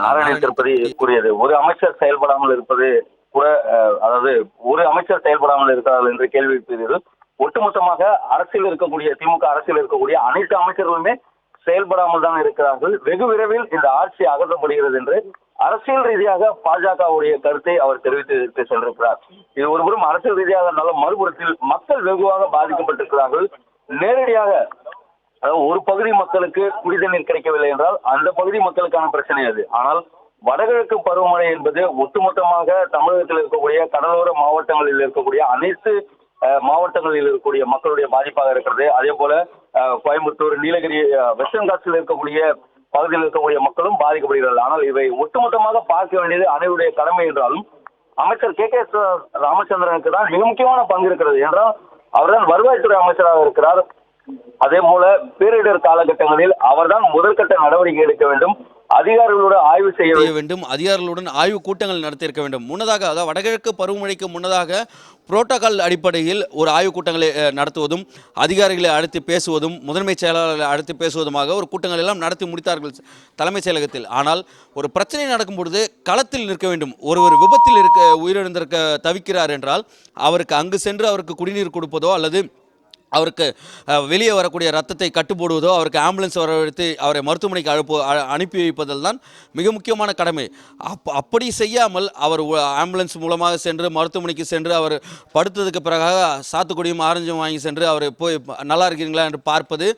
நாராயண திருப்பதி கூறியது. ஒரு அமைச்சர் செயல்படாமல் இருப்பது கூட அதாவது ஒரு அமைச்சர் செயல்படாமல் இருக்கிறார்கள் என்று கேள்வி எழுப்பியது. ஒட்டுமொத்தமாக அரசியல் இருக்கக்கூடிய திமுக அரசியல் இருக்கக்கூடிய அனைத்து அமைச்சர்களுமே செயல்படாமல் தான் இருக்கிறார்கள். வெகு விரைவில் இந்த ஆட்சி அகற்றப்படுகிறது என்று அரசியல் ரீதியாக பாஜகவுடைய கருத்தை அவர் தெரிவித்து சென்றிருக்கிறார். இது ஒருபுறம் அரசியல் ரீதியாக நல்ல மறுபுறத்தில் மக்கள் வெகுவாக பாதிக்கப்பட்டிருக்கிறார்கள். நேரடியாக அதாவது ஒரு பகுதி மக்களுக்கு குடிதண்ணீர் கிடைக்கவில்லை என்றால் அந்த பகுதி மக்களுக்கான பிரச்சனை அது. ஆனால் வடகிழக்கு பருவமழை என்பது ஒட்டுமொத்தமாக தமிழகத்தில் இருக்கக்கூடிய கடலோர மாவட்டங்களில் இருக்கக்கூடிய அனைத்து மாவட்டங்களில் இருக்கக்கூடிய மக்களுடைய பாதிப்பாக இருக்கிறது. அதே போல கோயம்புத்தூர் நீலகிரி வெஸ்டர்ன் காட்சியில் இருக்கக்கூடிய பகுதியில் இருக்கக்கூடிய மக்களும் பாதிக்கப்படுகிறார்கள். ஆனால் இவை ஒட்டுமொத்தமாக பார்க்க வேண்டியது அனைவருடைய கடமை என்றாலும் அமைச்சர் கே. கே. ராமச்சந்திரனுக்கு தான் மிக முக்கியமான பங்கு இருக்கிறது. என்றால் அவர்தான் வருவாய்த்துறை அமைச்சராக இருக்கிறார். அதே போல பேரிடர் காலகட்டங்களில் அவர்தான் முதற்கட்ட நடவடிக்கை எடுக்க வேண்டும். அதிகாரிகளுடன் ஆய்வு செய்ய வேண்டும். அதிகாரிகளுடன் ஆய்வு கூட்டங்கள் நடத்தியிருக்க வேண்டும். முன்னதாக அதாவது வடகிழக்கு பருவமழைக்கு முன்னதாக புரோட்டோகால் அடிப்படையில் ஒரு ஆய்வு கூட்டங்களை நடத்துவதும் அதிகாரிகளை அழைத்து பேசுவதும் முதன்மைச் செயலாளர்களை அழைத்து பேசுவதுமாக ஒரு கூட்டங்கள் எல்லாம் நடத்தி முடித்தார்கள் தலைமைச் செயலகத்தில். ஆனால் ஒரு பிரச்சனை நடக்கும் பொழுது களத்தில் நிற்க வேண்டும். ஒருவர் விபத்தில் இருக்க உயிரிழந்திருக்க தவிக்கிறார் என்றால் அவருக்கு அங்கு சென்று அவருக்கு குடிநீர் கொடுப்பதோ அல்லது அவருக்கு வெளியே வரக்கூடிய ரத்தத்தை கட்டுப்போடுவதோ அவருக்கு ஆம்புலன்ஸ் வரவழைத்து அவரை மருத்துவமனைக்கு அனுப்பு அனுப்பி வைப்பதில் தான் மிக முக்கியமான கடமை. அப் அப்படி செய்யாமல் அவர் ஆம்புலன்ஸ் மூலமாக சென்று மருத்துவமனைக்கு சென்று அவர் படுத்ததுக்கு பிறகாக சாத்துக்குடியும் ஆரஞ்சும் வாங்கி சென்று அவர் போய் நல்லா இருக்கிறீங்களா என்று பார்ப்பது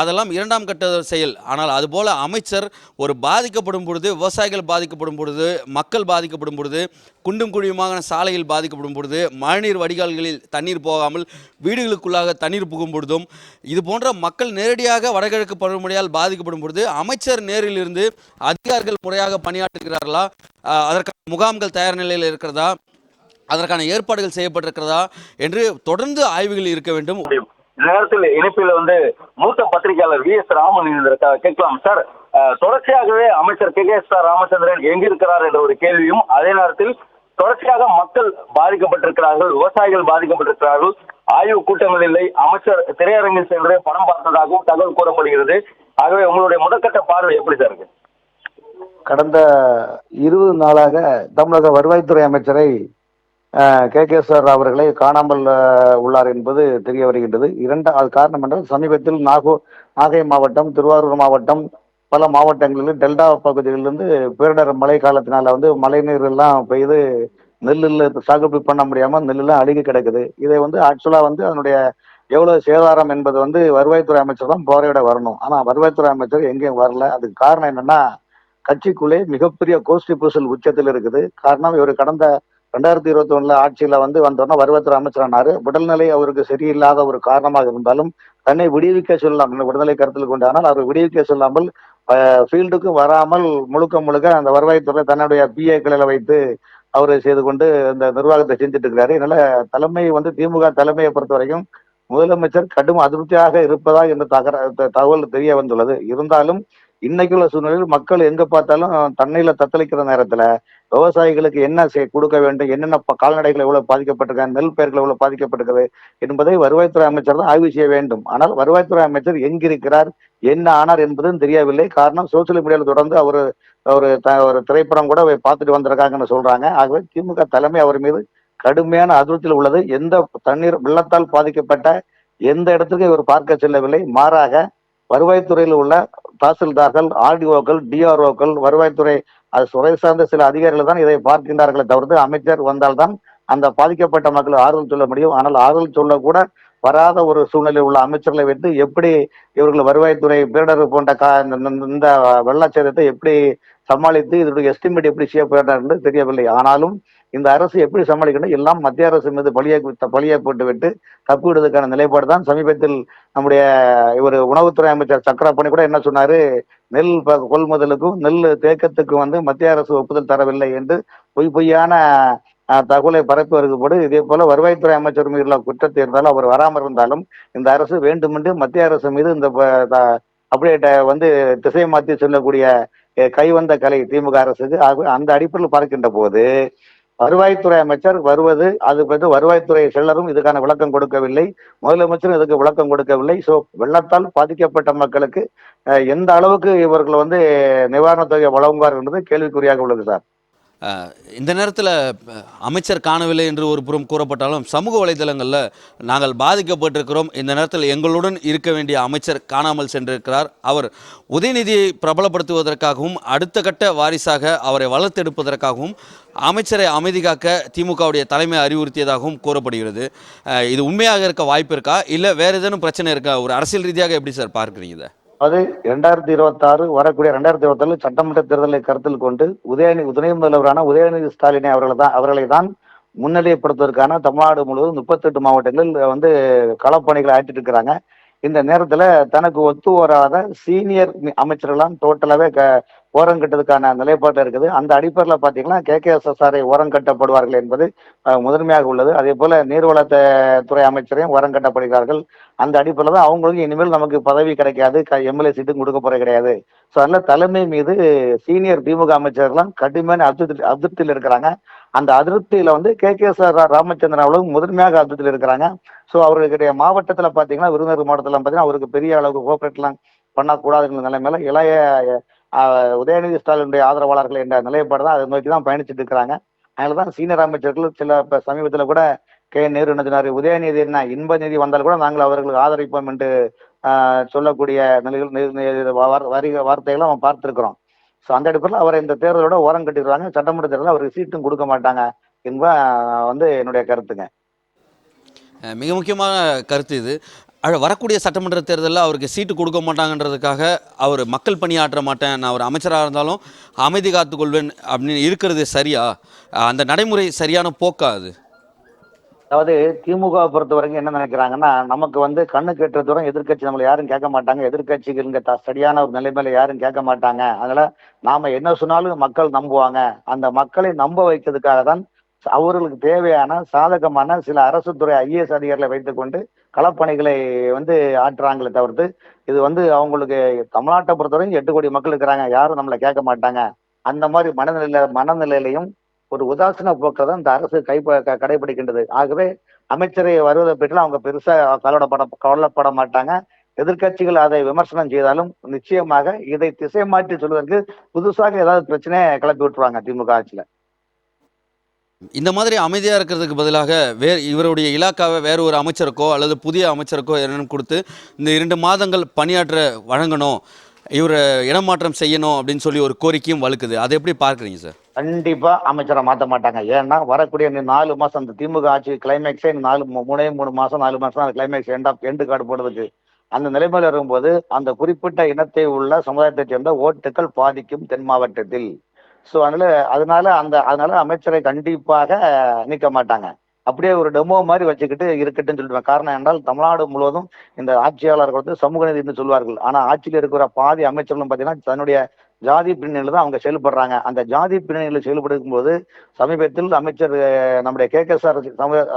அதெல்லாம் இரண்டாம் கட்ட செயல். ஆனால் அதுபோல் அமைச்சர் ஒரு பாதிக்கப்படும் பொழுது விவசாயிகள் பாதிக்கப்படும் பொழுது மக்கள் பாதிக்கப்படும் பொழுது குண்டும் குழியுமாக சாலையில் பாதிக்கப்படும் பொழுது மழைநீர் வடிகால்களில் தண்ணீர் போகாமல் வீடுகளுக்குள்ளாக தண்ணீர் புகும் பொழுதும் இது போன்ற மக்கள் நேரடியாக வடகிழக்கு பருவமழையால் பாதிக்கப்படும் பொழுது அமைச்சர் நேரில் இருந்து அதிகாரிகள் முறையாக பணியாற்றுகிறார்களா? அதற்கான முகாம்கள் தயார் நிலையில் இருக்கிறதா? அதற்கான ஏற்பாடுகள் செய்யப்பட்டிருக்கிறதா? என்று தொடர்ந்து ஆய்வுகள் இருக்க வேண்டும். நேரத்தில் இணைப்பில் வந்து மூத்த பத்திரிகையாளர் வி. எஸ். ராமன் கேட்கலாம் சார். தொடர்ச்சியாகவே அமைச்சர் K. K. S. R. Ramachandran எங்கிருக்கிறார் என்ற ஒரு கேள்வியும் அதே நேரத்தில் தொடர்ச்சியாக மக்கள் பாதிக்கப்பட்டிருக்கிறார்கள் விவசாயிகள் பாதிக்கப்பட்டிருக்கிறார்கள். ஆய்வு கூட்டங்கள் இல்லை. அமைச்சர் திரையரங்கில் சென்று படம் பார்த்ததாகவும் தகவல் கூறப்படுகிறது. ஆகவே உங்களுடைய முதற்கட்ட பார்வை எப்படி சார் இருக்கு? கடந்த இருபது நாளாக தமிழக வருவாய்த்துறை அமைச்சரை கே. கே. சார் அவர்களை காணாமல் உள்ளார் என்பது தெரிய வருகின்றது. இரண்டு அது காரணம் என்றால் சமீபத்தில் நாகூர் நாகை மாவட்டம் திருவாரூர் மாவட்டம் பல மாவட்டங்களில் டெல்டா பகுதிகளிலிருந்து பேரிடர் மழை காலத்தினால வந்து மழை நீர் எல்லாம் பெய்து நெல்லில் சாகுபடி பண்ண முடியாம நெல்லெல்லாம் அழுகி கிடக்குது. இதை வந்து ஆக்சுவலா வந்து அதனுடைய எவ்வளவு சேதாரம் என்பது வந்து வருவாய்த்துறை அமைச்சர் தான் போரையிட வரணும். ஆனா வருவாய்த்துறை அமைச்சர் எங்கேயும் வரல. அதுக்கு காரணம் என்னன்னா கட்சிக்குள்ளே மிகப்பெரிய கோஷ்டி பூசல் உச்சத்தில் இருக்குது. காரணம் இவர் கடந்த ரெண்டாயிரத்தி இருபத்தி ஒண்ணுல ஆட்சியில வந்து வந்தோன்னா வருவாய்த்துறை அமைச்சரானாரு உடல்நிலை அவருக்கு சரியில்லாத ஒரு காரணமாக இருந்தாலும் தன்னை விடுவிக்க சொல்லலாம். உடல்நிலை விடுதலை கருத்தில் கொண்டு ஆனால் அவர் விடுவிக்க சொல்லாமல் ஃபீல்டுக்கும் வராமல் முழுக்க முழுக்க அந்த வருவாய்த்துறை தன்னுடைய பிஏக்களில் வைத்து அவரை செய்து கொண்டு இந்த நிர்வாகத்தை செஞ்சுட்டு இருக்கிறாரு அதனால தலைமை வந்து திமுக தலைமையை பொறுத்த வரைக்கும் முதலமைச்சர் கடும் அதிருப்தியாக இருப்பதா என்ற தகர த- தகவல் தெரிய வந்துள்ளது. இருந்தாலும் இன்னைக்குள்ள சூழ்நிலையில் மக்கள் எங்க பார்த்தாலும் தண்ணியில தத்தளிக்கிற நேரத்துல விவசாயிகளுக்கு என்ன செய்ய கொடுக்க வேண்டும்? என்னென்ன கால்நடைகள் எவ்வளவு பாதிக்கப்பட்டிருக்காங்க? நெல் பயிர்கள் எவ்வளவு பாதிக்கப்பட்டிருக்கிறது என்பதை வருவாய்த்துறை அமைச்சர் தான் ஆய்வு செய்ய வேண்டும். ஆனால் வருவாய்த்துறை அமைச்சர் எங்கிருக்கிறார்? என்ன ஆனார் என்பதும் தெரியவில்லை. காரணம் சோசியல் மீடியாவில் தொடர்ந்து அவர் ஒரு த- ஒரு திரைப்படம் கூட பார்த்துட்டு வந்திருக்காங்கன்னு சொல்றாங்க. ஆகவே திமுக தலைமை அவர் மீது கடுமையான அதிருப்தியில் உள்ளது. எந்த தண்ணீர் வெள்ளத்தால் பாதிக்கப்பட்ட எந்த இடத்துக்கும் இவர் பார்க்க செல்லவில்லை. மாறாக வருவாய்த்துறையில் உள்ள தாசில்தார்கள் ஆர்டிஓக்கள் டிஆர்ஓக்கள் வருவாய்த்துறை அது துறை சார்ந்த சில அதிகாரிகள் தான் இதை பார்க்கின்றார்களே தவிர்த்து அமைச்சர் வந்தால்தான் அந்த பாதிக்கப்பட்ட மக்கள் ஆறுதல் சொல்ல முடியும். ஆனால் ஆறுதல் சொல்ல கூட வராத ஒரு சூழ்நிலையில் உள்ள அமைச்சர்களை வைத்து எப்படி இவர்கள் வருவாய்த்துறை பேரிடர் போன்ற கா இந்த- இந்த- இந்த வெள்ளச்சேதத்தை எப்படி சமாளித்து இதனுடைய எஸ்டிமேட் எப்படி செய்யப்படுறார் என்று தெரியவில்லை. ஆனாலும் இந்த அரசு எப்படி சமாளிக்கணும்? எல்லாம் மத்திய அரசு மீது பழியை பழியை போட்டுவிட்டு தப்பிவிடுவதற்கான நிலைப்பாடு தான். சமீபத்தில் நம்முடைய இவர் உணவுத்துறை அமைச்சர் சக்கரபாணி கூட என்ன சொன்னாரு? நெல் ப- கொள்முதலுக்கும் நெல் தேக்கத்துக்கும் வந்து மத்திய அரசு ஒப்புதல் தரவில்லை என்று பொய் பொய்யான அஹ், தகவலை பரப்பி வருகப்படு இதே போல வருவாய்த்துறை அமைச்சர் மீது உள்ள குற்றத்தை இருந்தாலும் அவர் வராமல் இருந்தாலும் இந்த அரசு வேண்டுமென்று மத்திய அரசு மீது இந்த அப்படியே வந்து திசை மாற்றி சொல்லக்கூடிய கைவந்த கலை திமுக அரசுக்கு அந்த அடிப்படையில் பார்க்கின்ற போது வருவாய்த்துறை அமைச்சர் வருவது அது வந்து வருவாய்த்துறை செயலரும் இதுக்கான விளக்கம் கொடுக்கவில்லை. முதலமைச்சரும் இதுக்கு விளக்கம் கொடுக்கவில்லை. ஸோ வெள்ளத்தால் பாதிக்கப்பட்ட மக்களுக்கு எந்த அளவுக்கு இவர்கள் வந்து நிவாரணத் தொகை வழங்குவார் என்பது கேள்விக்குறியாக உள்ளது சார். இந்த நேரத்தில் அமைச்சர் காணவில்லை என்று ஒரு புறம் கூறப்பட்டாலும் சமூக வலைதளங்களில் நாங்கள் பாதிக்கப்பட்டிருக்கிறோம். இந்த நேரத்தில் எங்களுடன் இருக்க வேண்டிய அமைச்சர் காணாமல் சென்றிருக்கிறார். அவர் உதயநிதியை பிரபலப்படுத்துவதற்காகவும் அடுத்த கட்ட வாரிசாக அவரை வளர்த்தெடுப்பதற்காகவும் அமைச்சரை அமைதி காக்க திமுகவுடைய தலைமை அறிவுறுத்தியதாகவும் கூறப்படுகிறது. இது உண்மையாக இருக்க வாய்ப்பு இருக்கா? இல்லை வேறு ஏதேனும் பிரச்சனை இருக்கா? ஒரு அரசியல் ரீதியாக எப்படி சார் பார்க்குறீங்க இதை? அது இரண்டாயிரத்தி இருபத்தி ஆறு வரக்கூடிய ரெண்டாயிரத்தி இருபத்தி சட்டமன்ற தேர்தலை கருத்தில் கொண்டு உதயநிதி துணை முதல்வரான உதயநிதி ஸ்டாலினை அவர்களை தான் அவர்களை தான் முன்னிலைப்படுத்துவதற்கான தமிழ்நாடு முழுவதும் முப்பத்தெட்டு மாவட்டங்களில் வந்து களப்பணிகளை ஆற்றிட்டு இருக்கிறாங்க. இந்த நேரத்துல தனக்கு ஒத்து வராத சீனியர் அமைச்சர்கள்லாம் டோட்டலாவே க ஓரம் கட்டுறதுக்கான நிலைப்பாடு இருக்குது. அந்த அடிப்படையில் பார்த்தீங்கன்னா கே கே எஸ் எஸ் ஆரை ஓரம் கட்டப்படுவார்கள் என்பது முதன்மையாக உள்ளது. அதே போல நீர்வளத்த துறை அமைச்சரையும் ஓரம் கட்டப்படுகிறார்கள். அந்த அடிப்படையில் தான் அவங்களுக்கு இனிமேல் நமக்கு பதவி கிடைக்காது எம்எல்ஏ சீட்டும் கொடுக்க போறது கிடையாது. ஸோ அதனால தலைமை மீது சீனியர் திமுக அமைச்சர்கள்லாம் கடுமையான அதிருப்தி அதிருப்தியில் இருக்கிறாங்க. அந்த அதிருப்தியில வந்து கே. கே. சார் ராமச்சந்திரன் அவர்களும் முதன்மையாக அதிருப்தியில் இருக்கிறாங்க. ஸோ அவர்களுடைய மாவட்டத்தில் பார்த்தீங்கன்னா விருதுநகர் மாவட்டத்தில் பார்த்தீங்கன்னா அவருக்கு பெரிய அளவுக்கு கோஆப்ரேட்லாம் பண்ணக்கூடாதுங்கிற நிலைமையில இளைய ஆஹ், உதயநிதி ஸ்டாலினுடைய ஆதரவாளர்கள் என்ற நிலைப்பாடு தான் அதை நோக்கி தான் பயணிச்சுட்டு இருக்கிறாங்க. அதனால தான் சீனியர் அமைச்சர்கள் சில இப்போ சமீபத்தில் கூட கே நேரு என்ன உதயநிதி என்ன இன்ப நிதி வந்தால் கூட நாங்கள் அவர்களுக்கு ஆதரிப்போம் என்று சொல்லக்கூடிய நிலைகள் நி- வரி- வார்த்தைகளை அவன் பார்த்திருக்கிறோம். ஸோ அந்த அடிப்படையில் அவரை இந்த தேர்தலோட ஓரம் கட்டிடுவாங்க சட்டமன்ற தேர்தலில் அவருக்கு சீட்டும் கொடுக்க மாட்டாங்க என்ப வந்து என்னுடைய கருத்துங்க. மிக முக்கியமான கருத்து இது. வரக்கூடிய சட்டமன்ற தேர்தலில் அவருக்கு சீட்டு கொடுக்க மாட்டாங்கன்றதுக்காக அவர் மக்கள் பணியாற்ற மாட்டேன் நான் ஒரு அமைச்சராக இருந்தாலும் அமைதி காத்துக்கொள்வேன் அப்படின்னு இருக்கிறது சரியா? அந்த நடைமுறை சரியான போக்கா அது? அதாவது திமுக பொறுத்த வரைக்கும் என்ன நினைக்கிறாங்கன்னா நமக்கு வந்து கண்ணு கெட்டுற தூரம் எதிர்க்கட்சி நம்மளை யாரும் கேட்க மாட்டாங்க. எதிர்க்கட்சிகள் த- சரியான ஒரு நிலைமையில யாரும் கேட்க மாட்டாங்க. அதனால நாம என்ன சொன்னாலும் மக்கள் நம்புவாங்க. அந்த மக்களை நம்ப வைக்கிறதுக்காக தான் அவர்களுக்கு தேவையான சாதகமான சில அரசு துறை ஐஏஎஸ் அதிகாரிகளை வைத்துக்கொண்டு களப்பணிகளை வந்து ஆற்றுறாங்களே தவிர்த்து இது வந்து அவங்களுக்கு தமிழ்நாட்டை பொறுத்தவரைக்கும் எட்டு கோடி மக்கள் இருக்கிறாங்க. யாரும் நம்மளை கேட்க மாட்டாங்க. அந்த மாதிரி மனநிலையில மனநிலையிலையும் ஒரு உதாசீன போக்கை தான் இந்த அரசு கை கடைபிடிக்கின்றது. ஆகவே அமைச்சரை வருவதை பற்றி அவங்க பெருசா கவலைப்பட கவலைப்பட மாட்டாங்க. எதிர்க்கட்சிகள் அதை விமர்சனம் செய்தாலும் நிச்சயமாக இதை திசை மாற்றி சொல்வதற்கு புதுசாக ஏதாவது பிரச்சனையை கிளப்பி விட்டுருவாங்க திமுக ஆட்சியில. இந்த மாதிரி அமைதியாக இருக்கிறதுக்கு பதிலாக வே இவருடைய இலாக்காவை வேறு ஒரு அமைச்சருக்கோ அல்லது புதிய அமைச்சருக்கோ என்னன்னு கொடுத்து இந்த இரண்டு மாதங்கள் பணியாற்ற வழங்கணும். இவரை இடமாற்றம் செய்யணும் அப்படின்னு சொல்லி ஒரு கோரிக்கையும் வலுக்குது. அதை எப்படி பார்க்குறீங்க சார்? கண்டிப்பா அமைச்சரை மாற்ற மாட்டாங்க. ஏன்னா வரக்கூடிய இந்த நாலு மாசம் அந்த திமுக ஆட்சி கிளைமேக்ஸே நாலு மூணே மூணு மாசம் நாலு மாசம் அந்த climax end of end card போடுறதுக்கு. அந்த நிலைமையில் இருக்கும்போது அந்த குறிப்பிட்ட இனத்தை உள்ள சமுதாயத்தை சேர்ந்த ஓட்டுகள் பாதிக்கும் தென் மாவட்டத்தில். ஸோ அதனால அதனால அந்த அதனால அமைச்சரை கண்டிப்பாக நீக்க மாட்டாங்க. அப்படியே ஒரு டெமோ மாதிரி வச்சுக்கிட்டு இருக்கட்டும்னு சொல்லுவேன் காரணம் என்றால் தமிழ்நாடு முழுவதும் இந்த ஆட்சியாளர்கள் வந்து சமூக நீதினு சொல்வார்கள். ஆனா ஆட்சியில் இருக்கிற பாதி அமைச்சர்களும் பார்த்தீங்கன்னா தன்னுடைய ஜாதி பின்னணியில தான் அவங்க செயல்படுறாங்க. அந்த ஜாதி பின்னணியில் செயல்படும் போது சமீபத்தில் அமைச்சர் நம்முடைய கே. கே. சார்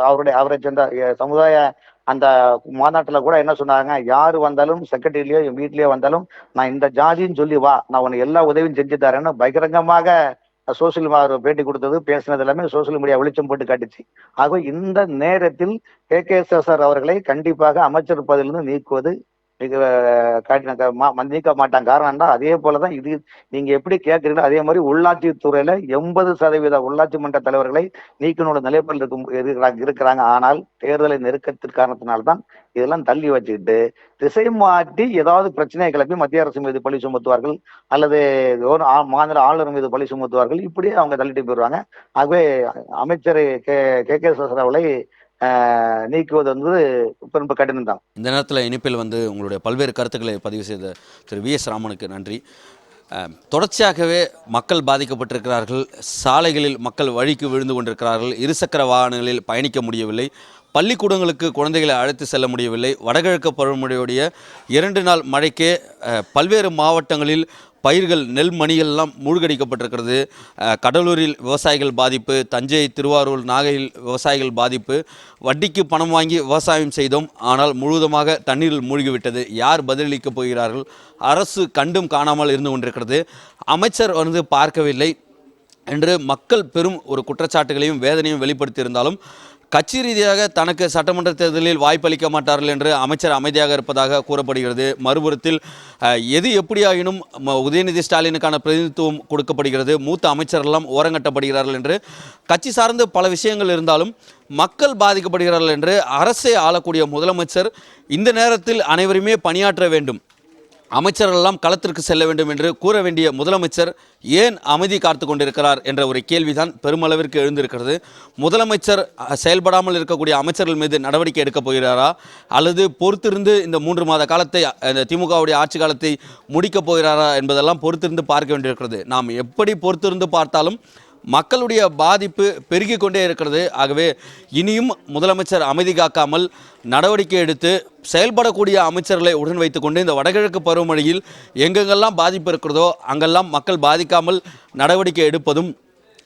அவருடைய அவரை சேர்ந்த சமுதாய அந்த மாநாட்டில் கூட என்ன சொன்னாங்க யாரு வந்தாலும் செக்ரட்டரியிலயோ வீட்லயோ வந்தாலும் நான் இந்த ஜாதின்னு சொல்லி வா. நான் உனக்கு எல்லா உதவியும் செஞ்சு தரேன்னு பகிரங்கமாக சோசியல் பேட்டி கொடுத்தது பேசினது எல்லாமே சோசியல் மீடியா வெளிச்சம் போட்டு காட்டுச்சு. ஆகவே இந்த நேரத்தில் கே கே சார் அவர்களை கண்டிப்பாக அமைச்சர் பதவியிலிருந்து நீக்குவது காட்டின க- மாட்டாங்க. காரணம் அதே போலதான் இது நீங்க எப்படி கேட்கறீங்களோ அதே மாதிரி உள்ளாட்சி துறையில எண்பது சதவீத உள்ளாட்சி மன்ற தலைவர்களை நீக்கணும் நிலைப்பாடு இருக்கும் இருக்கிறாங்க இருக்கிறாங்க. ஆனால் தேர்தலை நெருக்கத்திற்கு காரணத்தினால்தான் இதெல்லாம் தள்ளி வச்சுக்கிட்டு திசை மாற்றி ஏதாவது பிரச்சனையை கிளப்பி மத்திய அரசு மீது பழி சுமத்துவார்கள் அல்லது ஆ- மாநில ஆளுநர் மீது பழி சுமத்துவார்கள் இப்படியே அவங்க தள்ளிட்டு போயிடுவாங்க. ஆகவே அமைச்சர் கே கே கே சசராவலை நீக்குவது வந்து ரொம்ப கடினம் தான் இந்த நேரத்தில் இணைப்பில் வந்து உங்களுடைய பல்வேறு கருத்துக்களை பதிவு செய்த திரு வி எஸ் ராமனுக்கு நன்றி. தொடர்ச்சியாகவே மக்கள் பாதிக்கப்பட்டிருக்கிறார்கள். சாலைகளில் மக்கள் வழிக்கு விழுந்து கொண்டிருக்கிறார்கள். இருசக்கர வாகனங்களில் பயணிக்க முடியவில்லை. பள்ளிக்கூடங்களுக்கு குழந்தைகளை அழைத்து செல்ல முடியவில்லை. வடகிழக்கு பருவமழையுடைய இரண்டு நாள் மழைக்கே பல்வேறு மாவட்டங்களில் பயிர்கள் நெல் மணிகள் எல்லாம் மூழ்கடிக்கப்பட்டிருக்கிறது. கடலூரில் விவசாயிகள் பாதிப்பு தஞ்சை திருவாரூர் நாகையில் விவசாயிகள் பாதிப்பு. வட்டிக்கு பணம் வாங்கி விவசாயம் செய்தோம். ஆனால் முழுவதுமாக தண்ணீரில் மூழ்கிவிட்டது. யார் பதிலளிக்கப் போகிறார்கள்? அரசு கண்டும் காணாமல் இருந்து கொண்டிருக்கிறது. அமைச்சர் வந்து பார்க்கவில்லை. என்று மக்கள் பெரும் ஒரு குற்றச்சாட்டுகளையும் வேதனையும் வெளிப்படுத்தியிருந்தாலும் கட்சி ரீதியாக தனக்கு சட்டமன்ற தேர்தலில் வாய்ப்பளிக்க மாட்டார்கள் என்று அமைச்சர் அமைதியாக இருப்பதாக கூறப்படுகிறது. மறுபுறத்தில் எது எப்படியாயினும் உதயநிதி ஸ்டாலினுக்கான பிரதிநிதித்துவம் கொடுக்கப்படுகிறது. மூத்த அமைச்சரெல்லாம் ஓரங்கட்டப்படுகிறார்கள் என்று கட்சி சார்ந்து பல விஷயங்கள் இருந்தாலும் மக்கள் பாதிக்கப்படுகிறார்கள் என்று அரசை ஆளக்கூடிய முதலமைச்சர் இந்த நேரத்தில் அனைவருமே பணியாற்ற வேண்டும். அமைச்சர்களெல்லாம் களத்திற்கு செல்ல வேண்டும் என்று கூற வேண்டிய முதலமைச்சர் ஏன் அமைதி காத்து கொண்டிருக்கிறார் என்ற ஒரு கேள்விதான் பெருமளவிற்கு எழுந்திருக்கிறது. முதலமைச்சர் செயல்படாமல் இருக்கக்கூடிய அமைச்சர்கள் மீது நடவடிக்கை எடுக்கப் போகிறாரா? அல்லது பொறுத்திருந்து இந்த மூன்று மாத காலத்தை இந்த திமுகவுடைய ஆட்சி காலத்தை முடிக்கப் போகிறாரா என்பதெல்லாம் பொறுத்திருந்து பார்க்க வேண்டியிருக்கிறது. நாம் எப்படி பொறுத்திருந்து பார்த்தாலும் மக்களுடைய பாதிப்பு பெருகிக் கொண்டே இருக்கிறது. ஆகவே இனியும் முதலமைச்சர் அமைதி காக்காமல் நடவடிக்கை எடுத்து செயல்படக்கூடிய அமைச்சர்களை உடன் வைத்துக்கொண்டு இந்த வடகிழக்கு பருவமழையில் எங்கெங்கெல்லாம் பாதிப்பு இருக்கிறதோ அங்கெல்லாம் மக்கள் பாதிக்காமல் நடவடிக்கை எடுப்பதும்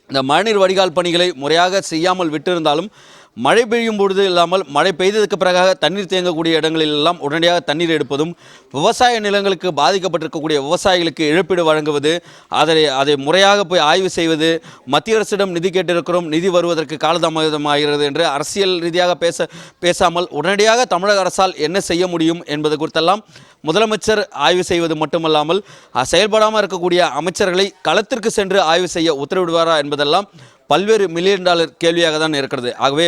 இந்த மழைநீர் வடிகால் பணிகளை முறையாக செய்யாமல் விட்டிருந்தாலும் மழை பெய்யும் பொழுது இல்லாமல் மழை பெய்ததுக்கு பிறகாக தண்ணீர் தேங்கக்கூடிய இடங்களில் எல்லாம் உடனடியாக தண்ணீர் எடுப்பதும் விவசாய நிலங்களுக்கு பாதிக்கப்பட்டிருக்கக்கூடிய விவசாயிகளுக்கு இழப்பீடு வழங்குவது அதை அதை முறையாக போய் ஆய்வு செய்வது மத்திய அரசிடம் நிதி கேட்டிருக்கிறோம் நிதி வருவதற்கு காலதாமதமாகிறது என்று அரசியல் ரீதியாக பேச பேசாமல் உடனடியாக தமிழக அரசால் என்ன செய்ய முடியும் என்பது குறித்தெல்லாம் முதலமைச்சர் ஆய்வு செய்வது மட்டுமல்லாமல் செயல்படாமல் இருக்கக்கூடிய அமைச்சர்களை களத்திற்கு சென்று ஆய்வு செய்ய உத்தரவிடுவாரா என்பதெல்லாம் பல்வேறு மில்லியன் டாலர் கேள்வியாக தான் இருக்கிறது. ஆகவே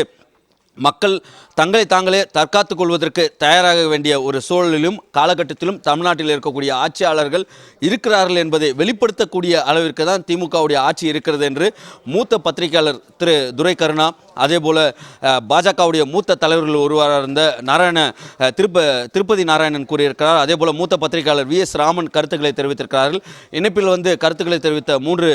மக்கள் தங்களை தாங்களே தற்காத்துக் கொள்வதற்கு தயாராக வேண்டிய ஒரு சூழலிலும் காலகட்டத்திலும் தமிழ்நாட்டில் இருக்கக்கூடிய ஆட்சியாளர்கள் இருக்கிறார்கள் என்பதை வெளிப்படுத்தக்கூடிய அளவிற்கு தான் திமுகவுடைய ஆட்சி இருக்கிறது என்று மூத்த பத்திரிகையாளர் திரு. துரை கருணா அதே போல பாஜகவுடைய மூத்த தலைவர்கள் ஒருவராக இருந்த நாராயண திருப்ப திருப்பதி நாராயணன் கூறியிருக்கிறார். அதே போல மூத்த பத்திரிகையாளர் வி. எஸ். ராமன் கருத்துக்களை தெரிவித்திருக்கிறார்கள். இணைப்பில் வந்து கருத்துக்களை தெரிவித்த மூன்று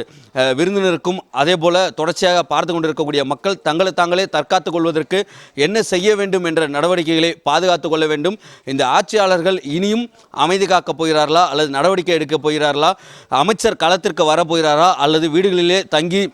விருந்தினருக்கும் அதே போல தொடர்ச்சியாக பார்த்து கொண்டிருக்கக்கூடிய மக்கள் தங்களை தாங்களே தற்காத்துக் கொள்வதற்கு என்ன செய்ய வேண்டும் என்ற நடவடிக்கைகளை பாதுகாத்துக் கொள்ள வேண்டும். இந்த ஆட்சியாளர்கள் இனியும் அமைதி காக்கப் போகிறார்களா? அல்லது நடவடிக்கை எடுக்கப் போகிறார்களா? அமைச்சர் களத்திற்கு வரப்போகிறாரா அல்லது வீடுகளிலே தங்கி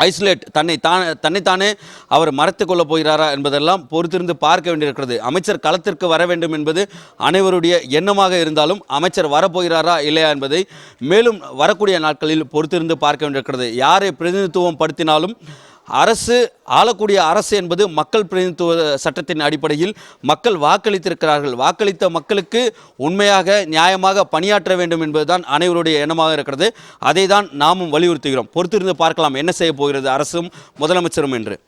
ஐசோலேட் தன்னை தான் தன்னைத்தானே அவர் மறைத்து கொள்ளப் போகிறாரா என்பதெல்லாம் பொறுத்திருந்து பார்க்க வேண்டியிருக்கிறது. அமைச்சர் களத்திற்கு வர வேண்டும் என்பது அனைவருடைய எண்ணமாக இருந்தாலும் அமைச்சர் வரப்போகிறாரா இல்லையா என்பதை மேலும் வரக்கூடிய நாட்களில் பொறுத்திருந்து பார்க்க வேண்டியிருக்கிறது. யாரை பிரதிநிதித்துவம் படுத்தினாலும் அரசு ஆளக்கூடிய அரசு என்பது மக்கள் பிரதிநிதித்துவ சட்டத்தின் அடிப்படையில் மக்கள் வாக்களித்திருக்கிறார்கள். வாக்களித்த மக்களுக்கு உண்மையாக நியாயமாக பணியாற்ற வேண்டும் என்பதுதான் அனைவருடைய எண்ணமாக இருக்கிறது. அதை தான் நாமும் வலியுறுத்துகிறோம். பொறுத்திருந்து பார்க்கலாம் என்ன செய்ய போகிறது அரசும் முதலமைச்சரும் என்று.